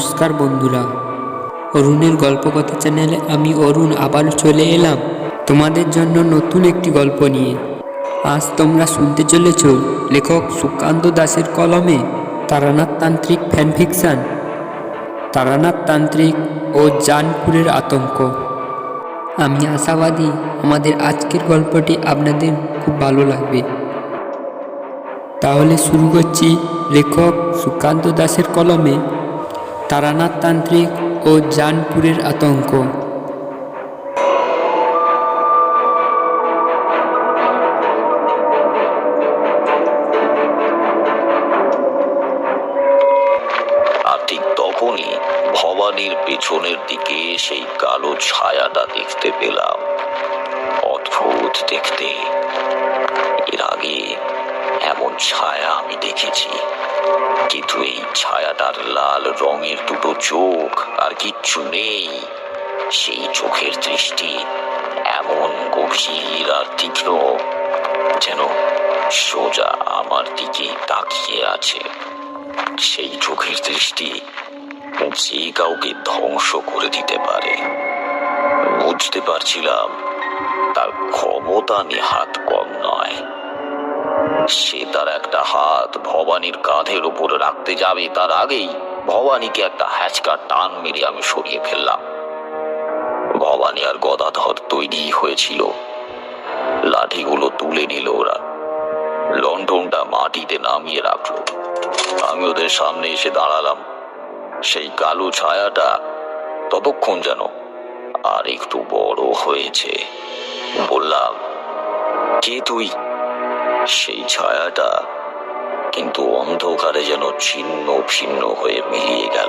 নমস্কার বন্ধুরা। অরুণের গল্পকথা চ্যানেলে আমি অরুণ আবার চলে এলাম তোমাদের জন্য নতুন একটি গল্প নিয়ে। আজ তোমরা শুনতে চলেছ লেখক সুকান্ত দাসের কলমে তারানাথ তান্ত্রিক ফ্যানফিকশন তারানাথ তান্ত্রিক ও জানপুরের আতঙ্ক। আমি আশাবাদী আমাদের আজকের গল্পটি আপনাদের খুব ভালো লাগবে। তাহলে শুরু করছি লেখক সুকান্ত দাসের কলমে তারানাথ তান্ত্রিক ও জানপুরের আতঙ্ক। ঠিক তখনই ভবানীর পেছনের দিকে সেই কালো ছায়াটা দেখতে পেলাম। অদ্ভুত দেখতে। এর আগে এমন ছায়া আমি দেখেছি। কিন্তু এই ছায়াটার লাল রঙের দুটো চোখ আর কিচ্ছু নেই। সেই চোখের দৃষ্টি এমন গভীর আর তীক্ষ্ণ যেন সোজা আমার দিকে তাকিয়ে আছে। সেই চোখের দৃষ্টি যে কাউকে ধ্বংস করে দিতে পারে। বুঝতে পারছিলাম, তার ক্ষমতা নেহাত কম নয়। সে তার একটা হাত ভবানীর কাঁধের উপর রাখতে যাবে, তার আগেই ভবানীকে একটা হ্যাচকা টান মেরে আমি সরিয়ে ফেললাম। ভবানী আর গদাধর তৈরি হয়েছিল। লাঠিগুলো তুলে নিল ওরা। লন্ডনটা মাটিতে নামিয়ে রাখল। আমি ওদের সামনে এসে দাঁড়ালাম। সেই কালো ছায়াটা ততক্ষণ যেন আর একটু বড় হয়েছে। বললাম, কে তুই? সেই ছায়াটা কিন্তু অন্ধকারে যেন ছিন্ন ভিন্ন হয়ে মিলিয়ে গেল।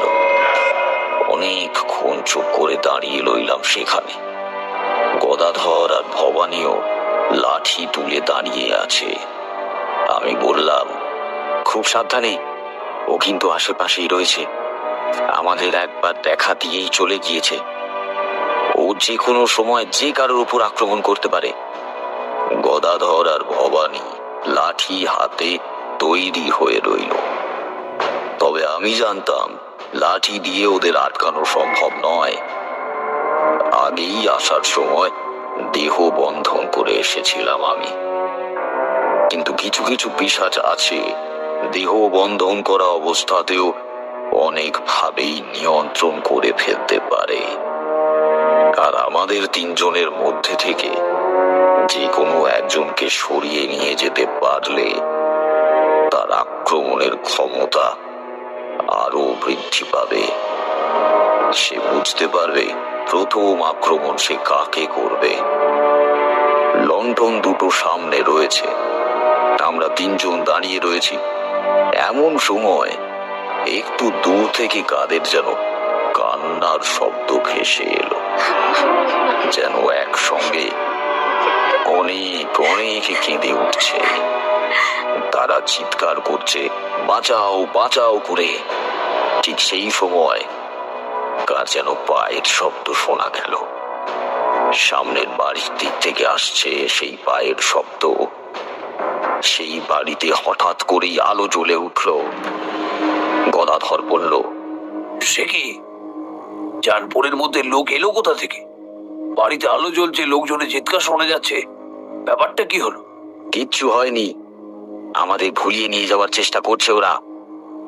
অনেকক্ষণ চুপ করে দাঁড়িয়ে রইলাম সেখানে। গদাধর আর ভবানীও লাঠি তুলে দাঁড়িয়ে আছে। আমি বললাম, খুব সাবধানে, ও কিন্তু আশেপাশেই রয়েছে। আমাদের একবার দেখা দিয়েই চলে গিয়েছে। ও যে কোনো সময় যে কারোর উপর আক্রমণ করতে পারে। গদাধর আর ভবানী লাঠি হাতে তৈরি হয়ে রইল। তবে আমি জানতাম, লাঠি দিয়ে ওদের আটকানো সম্ভব নয়। আগেই আসার সময় দেহ বন্ধন করে এসেছিলাম আমি। কিন্তু কিছু কিছু পিসাচ আছে, দেহ বন্ধন করা অবস্থাতেও অনেকভাবেই নিয়ন্ত্রণ করে ফেলতে পারে। আর আমাদের তিনজনের মধ্যে থেকে যে কোনো একজনকে সরিয়ে নিয়ে যেতে পারলে তার আক্রমণের ক্ষমতা আরও বৃদ্ধি পাবে। সে বুঝতে পারবে প্রথম আক্রমণ সে কাকে করবে। লন্ডন দুটো সামনে রয়েছে। আমরা তিনজন দাঁড়িয়ে রয়েছি। এমন সময় একটু দূর থেকে কাদের যেন কান্নার শব্দ ভেসে এলো। যেন একসঙ্গে অনেক অনেক কেঁদে উঠছে। তারা চিৎকার করছে, বাঁচাও বাঁচাও করে। ঠিক সেই সময় কার যেন পায়ের শব্দ শোনা গেল। সামনের বাড়ির দিক থেকে আসছে সেই পায়ের শব্দ। সেই বাড়িতে হঠাৎ করেই আলো জ্বলে উঠল। গদাধর বলল, সে কি? জানপুরের মধ্যে লোক এলো কোথা থেকে? বাড়িতে আলো জ্বলছে লোকজনের চিৎকার শোনা যাচ্ছে। ব্যাপারটা কি হলো? কিচ্ছু হয়নি। আমাদের ভুলিয়ে নিয়ে যাওয়ার চেষ্টা করছে ওরা।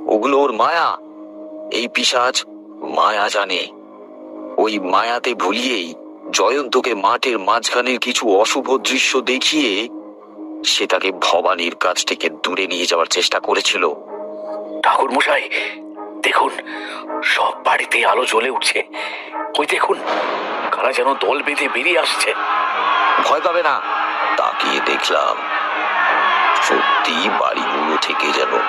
ওগুলো ওর মায়া। এই পিসাজ মায়া জানে। ওই মায়াতে ভুলিয়েই জয়ন্তকে মাঠের মাঝখানের কিছু অশুভ দৃশ্য দেখিয়ে সে তাকে ভবানীর কাছ থেকে দূরে নিয়ে যাওয়ার চেষ্টা করেছিল। ঠাকুর মশাই দেখুন সব বাড়িতে আলো জ্বলে উঠছে। ওই দেখুন কারা যেন দল বেঁধে বেরিয়ে আসছে। ভয় পাবে না। তাকিয়ে দেখলাম, সত্যি বাড়িগুলো থেকে যেন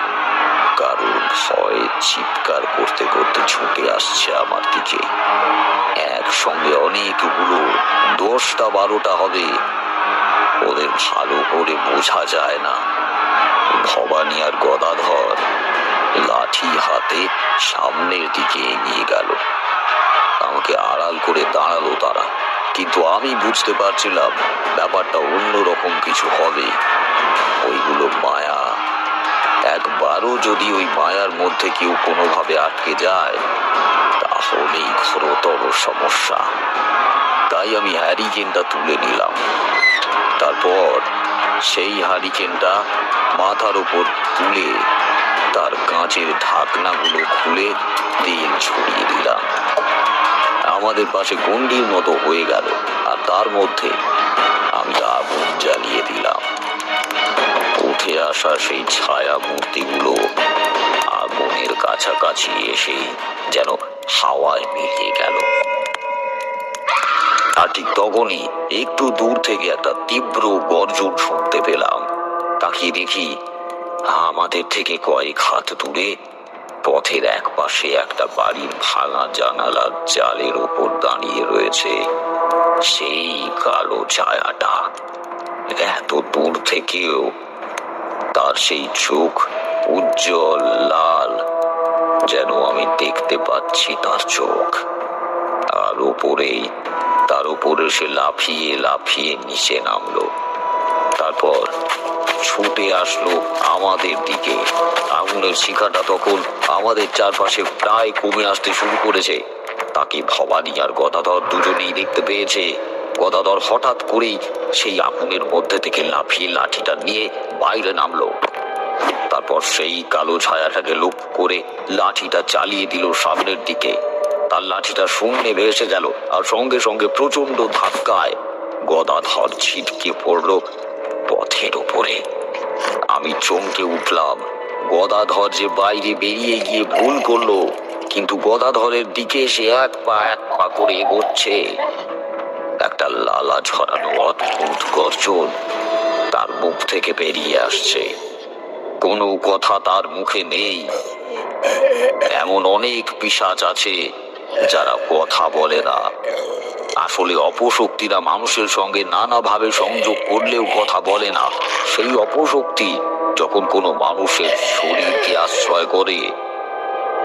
কারোর ভয় চিৎকার করতে করতে ছুটে আসছে আমার দিকে। একসঙ্গে অনেকগুলো দশটা বারোটা হবে। ওদের ভালো করে বোঝা যায় না। ভবানী আর গদাধর লাঠি হাতে সামনের দিকে এগিয়ে গেল। আমাকে আড়াল করে দাঁড়াল তারা। কিন্তু আমি বুঝতে পারছিলাম ব্যাপারটা অন্যরকম কিছু হবে। ওইগুলো মায়া। একবারও যদি ওই মায়ার মধ্যে কেউ কোনোভাবে আটকে যায়, তাহলেই ঘোরতর সমস্যা। তাই আমি হ্যারিকেনটা তুলে নিলাম। তারপর সেই হারিকেনটা মাথার উপর তুলে তার কাঁচের ঢাকনাগুলো খুলে তেল ছড়িয়ে দিলাম। আমাদের পাশে গন্ডির মতো হয়ে গেল, আর তার মধ্যে আমি আগুন জ্বালিয়ে দিলাম। উঠে আসা সেই ছায়া মূর্তিগুলো আগুনের কাছাকাছি এসে যেন হাওয়ায় মিলিয়ে গেল। আর ঠিক তখনই একটু দূর থেকে একটা তীব্র গর্জন শুনতে পেলাম। তাকিয়ে দেখি, আমাদের থেকে কয়েক হাত দূরে পথের এক পাশে একটা বাড়ির ভাঙা জানালার জালের ওপর দাঁড়িয়ে রয়েছে সেই কালো ছায়াটা। এত দূর থেকেও তার সেই চোখ উজ্জ্বল, লাল, যেন আমি দেখতে পাচ্ছি তার চোখ। তার উপরেই, তার উপরে সে লাফিয়ে লাফিয়ে নিচে নামলো। তারপর ছুটে আসলো আমাদের দিকে। আগুনের শিখাটা তখন আমাদের চারপাশে প্রায় কমে আসতে শুরু করেছে। তাকে ভবানী আর গদাধর দুজনেই দেখতে পেয়েছে। গদাধর হঠাৎ করেই সেই আগুনের মধ্যে থেকে লাফিয়ে লাঠিটা নিয়ে বাইরে নামলো। তারপর সেই কালো ছায়াটাকে লোপ করে লাঠিটা চালিয়ে দিল সামনের দিকে। তার লাঠিটা শূন্যে ভেসে গেল আর সঙ্গে সঙ্গে প্রচণ্ড ধাক্কায় গদাধর ছিটকে পড়ল পথের উপরে। আমি চমকে উঠলাম। গদাধর যে বাইরে বেরিয়ে গিয়ে ভুল করল, কিন্তু গদাধরের দিকে সে এক পা এক পা করে এগোচ্ছে। একটা লালা ঝরানো অদ্ভুত গর্জন তার মুখ থেকে বেরিয়ে আসছে। কোনো কথা তার মুখে নেই। এমন অনেক পিশাচ আছে যারা কথা বলে না। আসলে অপশক্তিরা মানুষের সঙ্গে নানাভাবে সংযোগ করলেও কথা বলে না। সেই অপশক্তি যখন কোনো মানুষের শরীরকে আশ্রয় করে,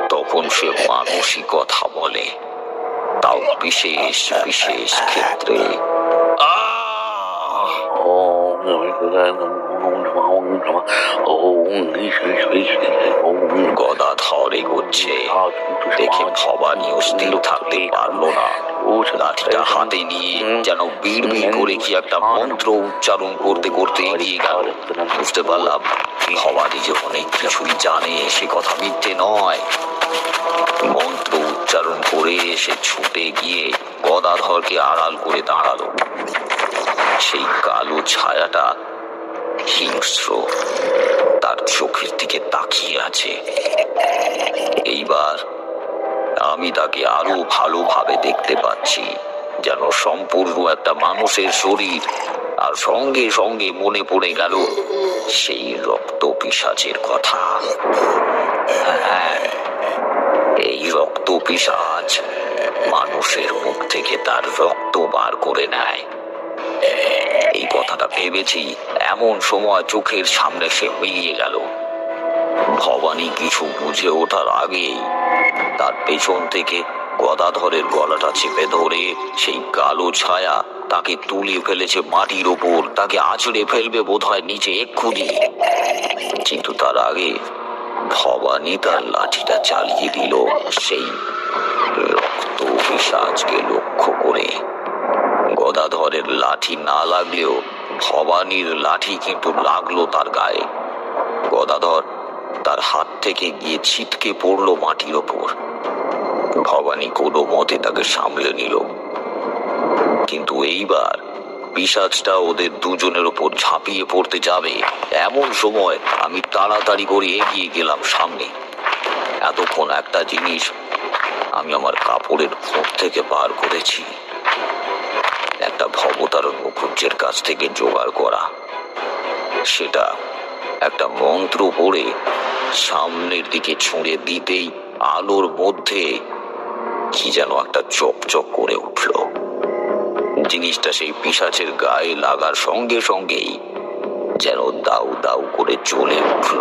তখন সে মানুষই কথা বলে। তাও বিশেষ বিশেষ ক্ষেত্রে। আহ! গদাধর এগোচ্ছে। দেখে ভবানীও স্থির থাকতে পারল না। লাঠিটা হাতে নিয়ে যেন বিড় বিড় করে কি একটা মন্ত্র উচ্চারণ করতে করতে এগিয়ে গেল বুঝতে পারলাম ভবানী যে অনেক কিছুই জানে সে কথা মিথ্যে নয় মন্ত্র উচ্চারণ করে সে ছুটে গিয়ে গদাধরকে আড়াল করে দাঁড়াল সেই কালো ছায়াটা হিংস্র তার চোখের দিকে তাকিয়ে আছে এইবার আমি তাকে আরও ভালোভাবে দেখতে পাচ্ছি, যেন সম্পূর্ণ একটা মানুষের শরীর আর সঙ্গে সঙ্গে মনে পড়ে গেল সেই রক্ত পিসাচের কথা। হ্যাঁ এই রক্ত পিসাচ মানুষের মুখ থেকে তার রক্ত বার করে নেয়। এই কথাটা ভেবেছি এমন সময় চোখের সামনে সে মিলিয়ে গেল। ভবানী কিছু বুঝে ওঠার আগেই তার পেছন থেকে গদাধরের গলাটা চেপে ধরে সেই কালো ছায়া তাকে তুলে ফেলেছে মাটির ওপর। তাকে আছড়ে ফেলবে বোধহয় নিচে এক্ষুনি। কিন্তু তার আগে ভবানী তার লাঠিটা চালিয়ে দিল। সেই রক্ত পিসাজকে লক্ষ্য করে গদাধরের লাঠি না লাগলেও ভবানীর লাঠি কিন্তু লাগল তার গায়ে। গদাধর তার হাত থেকে গিয়ে ছিটকে পড়ল মাটির ওপর। ভবানী কোনো মতে তাকে সামলে নিল। কিন্তু এইবার পিসাজটা ওদের দুজনের ওপর ঝাঁপিয়ে পড়তে যাবে। এমন সময় আমি তাড়াতাড়ি করে এগিয়ে গেলাম সামনে। এতক্ষণ একটা জিনিস আমি আমার কাপড়ের মুখ থেকে বার করেছি। একটা ভবতারণ মুখুজ্জের কাছ থেকে জোগাড় করা। সেটা একটা মন্ত্র পড়ে সামনের দিকে ছুঁড়ে দিতেই আলোর মধ্যে কি যেন একটা চকচক করে উঠল। জিনিসটা সেই পিসাচের গায়ে লাগার সঙ্গে সঙ্গেই যেন দাউ দাউ করে চলে উঠল।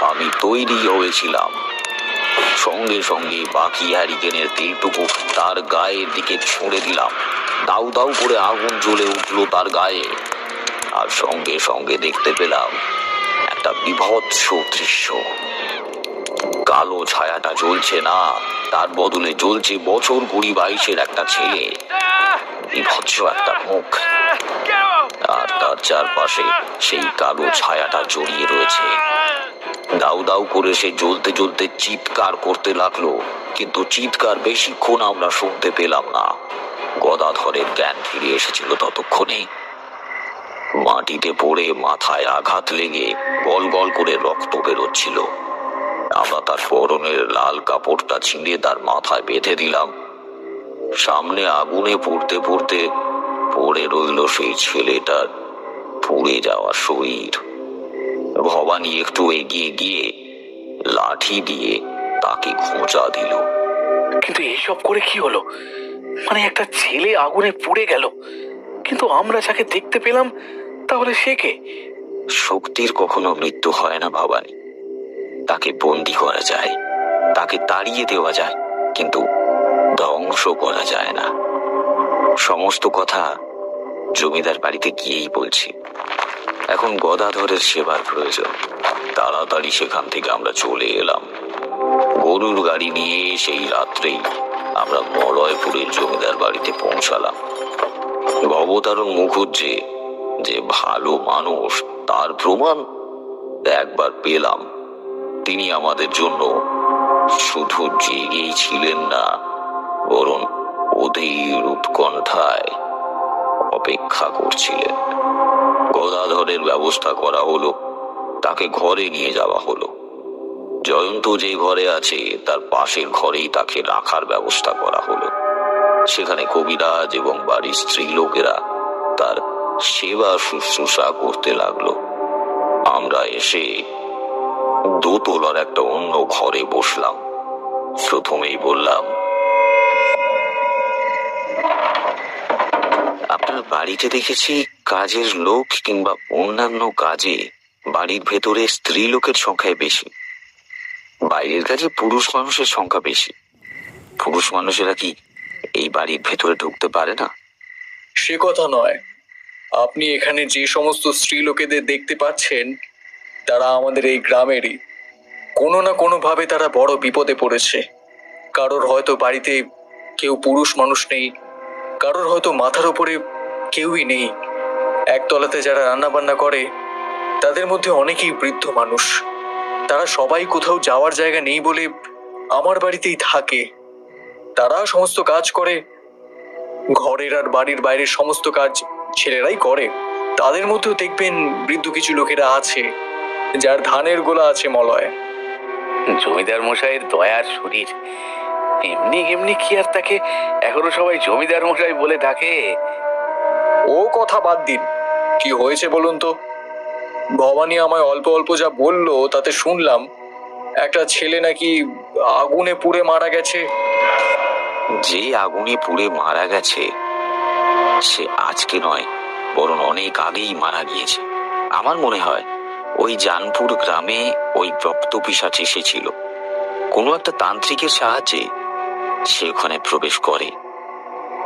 আমি তৈরি হয়েছিলাম। সঙ্গে সঙ্গে বাকি হ্যারিকেনের তীরটুকু তার গায়ের দিকে ছুঁড়ে দিলাম। দাউ দাউ করে আগুন জ্বলে উঠল তার গায়ে। আর সঙ্গে সঙ্গে দেখতে পেলাম একটা বিভৎস দৃশ্য। কালো ছায়াটা জ্বলছে না, তার বদলে জ্বলছে বছর কুড়ি বাইশের একটা ছেলে। বিভৎস একটা মুখ। আর তার চারপাশে সেই কালো ছায়াটা জড়িয়ে রয়েছে। দাউ দাউ করে সে জ্বলতে জ্বলতে চিৎকার করতে লাগল, কিন্তু চিৎকার বেশিক্ষণ আমরা শুনতে পেলাম না। গদাধরের জ্ঞান ফিরে এসেছিল ততক্ষণে। মাটিতে পড়ে মাথায় আঘাত লেগে গল গল করে রক্ত বেরোচ্ছিল। আমরা তার পরনের লাল কাপড়টা ছিঁড়ে তার মাথায় বেঁধে দিলাম। সামনে আগুনে পড়তে পড়তে পড়ে রইল সেই ছেলেটার পুড়ে যাওয়া শরীর। ভবানী একটু এগিয়ে গিয়ে লাঠি দিয়ে তাকে খোঁচা দিল। কিন্তু এসব করে কি হলো? মানে একটা ছেলে আগুনে পুড়ে গেল। কিন্তু আমরা যাকে দেখতে পেলাম তাহলে সে কে? শক্তির কখনো মৃত্যু হয় না ভবানী। তাকে বন্দি করা যায়, তাকে তাড়িয়ে দেওয়া যায়, কিন্তু ধ্বংস করা যায় না। সমস্ত কথা জমিদার বাড়িতে গিয়েই বলছি। এখন গদাধরের সেবার প্রয়োজন। তাড়াতাড়ি সেখান থেকে আমরা চলে এলাম। গরুর গাড়ি নিয়ে সেই রাত্রেই আমরা মলয়পুরের জমিদার বাড়িতে পৌঁছালাম। ভবতারণ মুখুজ্জে যে ভালো মানুষ, তার প্রমাণ একবার পেলাম। তিনি আমাদের জন্য শুধু জেগেই ছিলেন না, বরং অধীর উৎকণ্ঠায় অপেক্ষা করছিলেন। গদাধরের ব্যবস্থা করা হলো, তাকে ঘরে নিয়ে যাওয়া হলো। জয়ন্ত যে ঘরে আছে, তার পাশের ঘরেই তাকে রাখার ব্যবস্থা করা হলো। সেখানে কবিরাজ এবং বাড়ির স্ত্রী লোকেরা তার সেবা শুশ্রূষা করতে লাগল। আমরা এসে দোতলার একটা অন্য ঘরে বসলাম। প্রথমেই বললাম, আপনার বাড়িতে দেখেছি কাজের লোক কিংবা অন্যান্য কাজে বাড়ির ভেতরে স্ত্রী লোকের সংখ্যায় বেশি। বাইরের কাজে পুরুষ মানুষের সংখ্যা বেশি। পুরুষ মানুষেরা কি এই বাড়ির ভেতরে ঢুকতে পারে না? সে কথা নয়। আপনি এখানে যে সমস্ত স্ত্রী লোকেদের দেখতে পাচ্ছেন, তারা আমাদের এই গ্রামেরই। কোনো না কোনোভাবে তারা বড় বিপদে পড়েছে। কারোর হয়তো বাড়িতে কেউ পুরুষ মানুষ নেই, কারোর হয়তো মাথার উপরে কেউই নেই। একতলাতে যারা রান্না বান্না করে, তাদের মধ্যে অনেকেই বৃদ্ধ মানুষ। তারা সবাই কোথাও যাওয়ার জায়গা নেই বলে আমার বাড়িতেই থাকে। তারা সমস্ত কাজ করে, ঘরের আর বাড়ির বাইরের সমস্ত কাজ ছেলেরাই করে। তাদের মধ্যেও দেখবেন বৃদ্ধ কিছু লোকেরা আছে যার ধানের গোলা আছে মলয়। জমিদার মশাইয়ের দয়ার শরীর। এমনি এমনি কি আর তাকে এখনও সবাই জমিদার মশাই বলে ডাকে? ও কথা বাদ দিন। কি হয়েছে বলুন তো? ভবানী আমায় অল্প অল্প যা বলল তাতে শুনলাম একটা ছেলে নাকি আগুনে পুড়ে মারা গেছে। যে আগুনে পুড়ে মারা গেছে সে আজকে নয়, বরং অনেক আগেই মারা গিয়েছে। আমার মনে হয় ওই জানপুর গ্রামে ওই রক্ত পিসাচ এসেছিল। কোনো একটা তান্ত্রিকের সাহায্যে সে ওখানে প্রবেশ করে।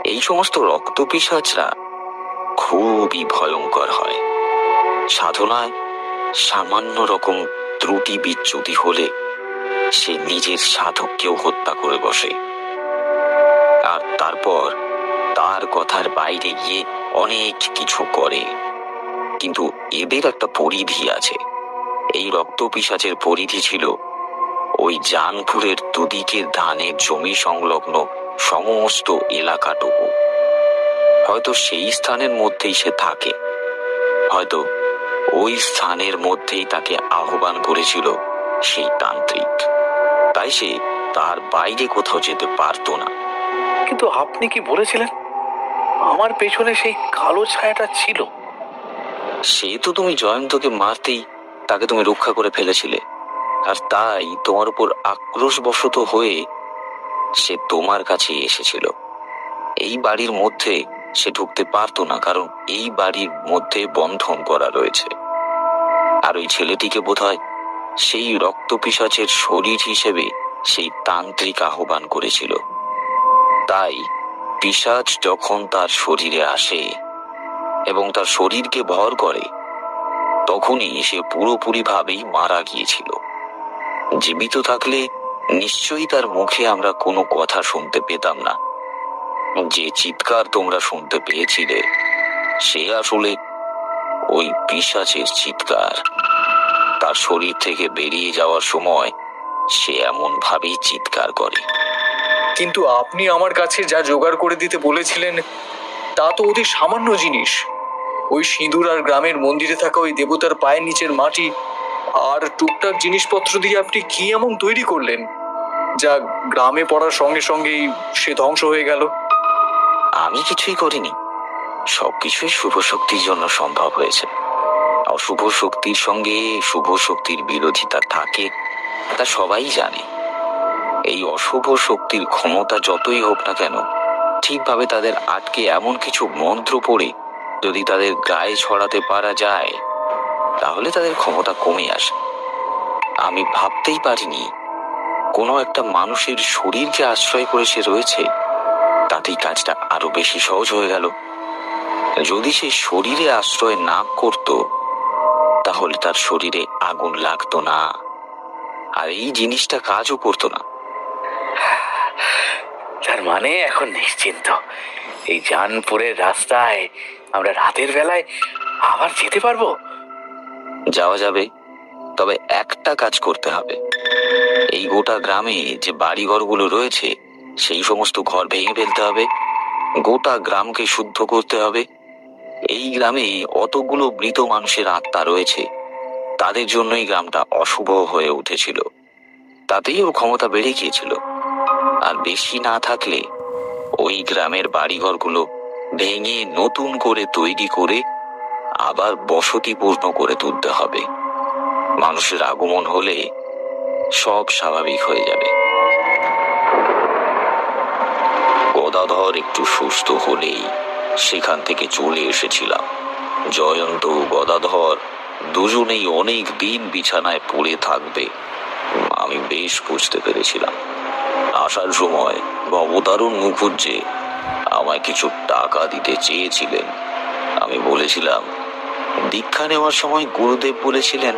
এই সমস্ত রক্ত পিসাচরা খুবই ভয়ঙ্কর হয়। সাধনায় সামান্য রকম ত্রুটি বিচ্যুতি হলে সে নিজের সাধককেও হত্যা করে বসে। আর তারপর তার কথার বাইরে গিয়ে অনেক কিছু করে। কিন্তু এদের একটা পরিধি আছে। এই রক্ত পিসাচের পরিধি ছিল ওই জানপুরের দুদিকের ধানের জমি সংলগ্ন সমস্ত এলাকাটুকু। হয়তো সেই স্থানের মধ্যেই সে থাকে। হয়তো ওই স্থানের মধ্যেই তাকে আহ্বান করেছিল সেই তান্ত্রিক। তাই সে তার বাইরে কোথাও যেতে পারতো না। কিন্তু আপনি কি বলেছিলেন? আমার পেছনে সেই কালো ছায়াটা ছিল। সে তো তুমি জয়ন্তকে মারতেই তাকে তুমি রক্ষা করে ফেলেছিলে। আর তাই তোমার উপর আক্রোশবশত হয়ে সে তোমার কাছে এসেছিল। এই বাড়ির মধ্যে সে ঢুকতে পারতো না, কারণ এই বাড়ির মধ্যে বন্ধন করা রয়েছে। আর ওই ছেলেটিকে বোধহয় সেই রক্ত পিসাচের শরীর হিসেবে সেই তান্ত্রিক আহ্বান করেছিল। তাই পিসাচ যখন তার শরীরে আসে এবং তার শরীরকে ভর করে, তখনই সে পুরোপুরি ভাবেই মারা গিয়েছিল। জীবিত থাকলে নিশ্চয়ই তার মুখে আমরা কোনো কথা শুনতে পেতাম না। যে চিৎকার তোমরা শুনতে পেয়েছিলে, সে আসলে ওই পিশাচের চিৎকার। তার শরীর থেকে বেরিয়ে যাওয়ার সময় সে এমন ভাবেই চিৎকার করে। কিন্তু আপনি আমার কাছে যা জোগাড় করে দিতে বলেছিলেন, তা তো অতি সামান্য জিনিস। ওই সিঁদুর আর গ্রামের মন্দিরে থাকা ওই দেবতার পায়ের নিচের মাটি আর টুকটাক জিনিসপত্র দিয়ে আপনি কি এমন তৈরি করলেন? যা গ্রামে পড়ার সঙ্গে সঙ্গেই সে ধ্বংস হয়ে গেল। আমি কিছুই করিনি। সবকিছুই শুভ শক্তির জন্য সম্ভব হয়েছে। অশুভ শক্তির সঙ্গে শুভ শক্তির বিরোধিতা থাকে, তা সবাই জানে। এই অশুভ শক্তির ক্ষমতা যতই হোক না কেন, ঠিকভাবে তাদের আটকে এমন কিছু মন্ত্র পড়ে যদি তাদের গায়ে ছড়াতে পারা যায়, তাহলে তাদের ক্ষমতা কমে আসে। আমি ভাবতেই পারিনি, কোনো একটা মানুষের শরীরকে আশ্রয় করে সে রয়েছে, তাতেই কাজটা আরও বেশি সহজ হয়ে গেল। যদি সে শরীরে আশ্রয় না করত, তাহলে তার শরীরে আগুন লাগতো না। আর এই জিনিসটা কাজও করতো না। তার মানে এখন নিশ্চিন্ত। এই জানপুরের রাস্তায় আমরা রাতের বেলায় আবার যেতে পারব? যাওয়া যাবে, তবে একটা কাজ করতে হবে। এই গোটা গ্রামে যে বাড়ি ঘরগুলো রয়েছে, সেই সমস্ত ঘর ভেঙে ফেলতে হবে, গোটা গ্রামকে শুদ্ধ করতে হবে। এই গ্রামে অতগুলো মৃত মানুষের আত্মা রয়েছে। তাদের জন্যই গ্রামটা অশুভ হয়ে উঠেছিল। তাতেই ওর ক্ষমতা বেড়ে গিয়েছিল। আর বেশি না থাকলে ওই গ্রামের বাড়িঘরগুলো ভেঙে নতুন করে তৈরি করে আবার বসতিপূর্ণ করে তুলতে হবে। মানুষের আগমন হলে সব স্বাভাবিক হয়ে যাবে। গদাধর একটু সুস্থ হলেই সেখান থেকে চলে এসেছিলাম। জয়ন্ত গদাধর দুজনেই অনেক দিন বিছানায় পড়ে থাকবে। আমি বেশ বুঝতে পেরেছিলাম। আসার সময় ভবতারুণ মুখুজ্জে আমায় কিছু টাকা দিতে চেয়েছিলেন। আমি বলেছিলাম, দীক্ষা নেওয়ার সময় গুরুদেব বলেছিলেন,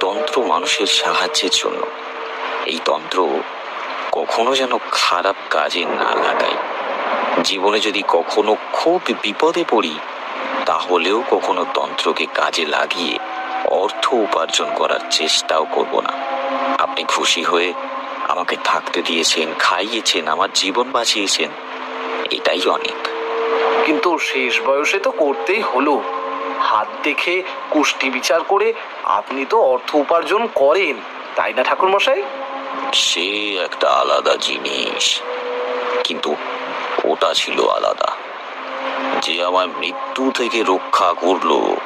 তন্ত্র মানুষের সাহায্যের জন্য। এই তন্ত্র কখনো যেন খারাপ কাজে না লাগাই জীবনে যদি কখনো খুব বিপদে পড়ি, তাহলেও কখনো তন্ত্রকে কাজে লাগিয়ে অর্থ উপার্জন করার চেষ্টাও করব না। আপনি খুশি হয়ে আমাকে থাকতে দিয়েছেন খাইয়েছেন আমার জীবন বাঁচিয়েছেন। এটাই অনেক। কিন্তু শেষ বয়সে তো করতেই হলো। হাত দেখে কুষ্টি বিচার করে আপনি তো অর্থ উপার্জন করেন তাই না ঠাকুর মশাই সে একটা আলাদা জিনিস। কিন্তু ওটা ছিল আলাদা। যে আমার মৃত্যু থেকে রক্ষা করল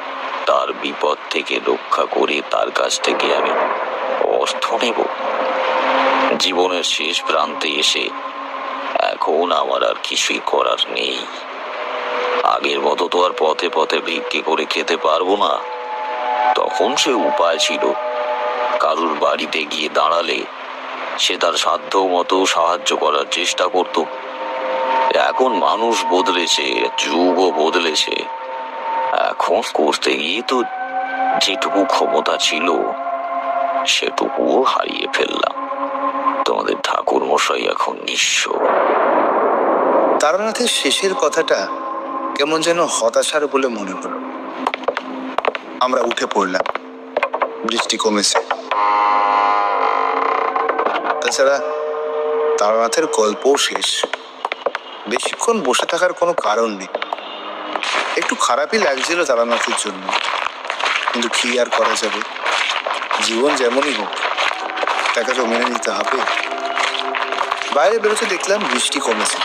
তার বিপদ থেকে রক্ষা করে তার কাছ থেকে আমি অর্থ নেব। জীবনের শেষ প্রান্তে এসে এখন আমার আর কিছুই করার নেই। আগের মতো তো আর পথে পথে ভিক্ষে করে খেতে পারব না। তখন সে উপায় ছিল, কারুর বাড়িতে গিয়ে দাঁড়ালে সে তার সাধ্য মতো সাহায্য করার চেষ্টা করত। এখন মানুষ বদলেছে, যুগও বদলেছে। এখন করতে গিয়ে তো যেটুকু ক্ষমতা ছিল, সেটুকুও হারিয়ে ফেললাম। তোমাদের ঠাকুর মশাই এখন নিঃস্ব। তারানাথের শেষের কথাটা কেমন যেন হতাশার বলে মনে হলো। আমরা উঠে পড়লাম। বৃষ্টি কমেছে। তাছাড়া তারানাথের গল্পও শেষ। বেশিক্ষণ বসে থাকার কোনো কারণ নেই। একটু খারাপই লাগছিল তারানাথের জন্য। কিন্তু কি আর করা যাবে? জীবন যেমনই হোক। তো মেনে নিতে হবে। বাইরে বেরোতে দেখলাম বৃষ্টি কমেছে।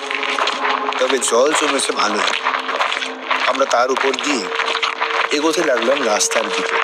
তবে জল জমেছে ভালো আমরা তার উপর দিয়ে এগোতে লাগলাম রাস্তার দিকে।